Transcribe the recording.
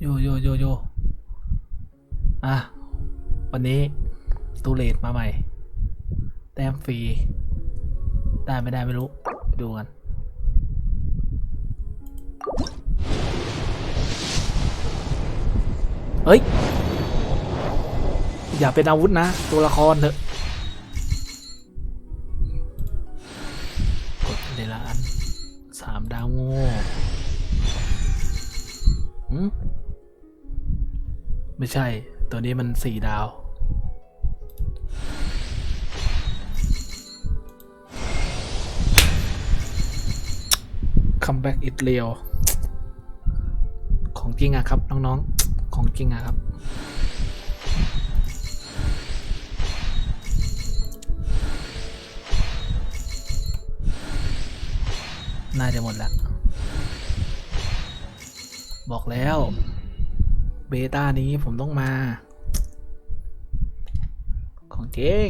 โยโยโยโยอะ วันนี้ตูเลตมาใหม่ แต้มฟรี ได้ไม่ได้ไม่รู้ไปดูกัน เฮ้ย อย่าเป็นอาวุธนะ ตัวละครเถอะ กดเลยละอันสามดาวโง่ ไม่ใช่ ตัวนี้มันสี่ดาวคัมแบ็กอิตเลียวของจริงอะครับน้องๆ ของจริงอะครับ น่าจะหมดแล้ว บอกแล้ว เบต้านี้ผมต้องมา ของจริง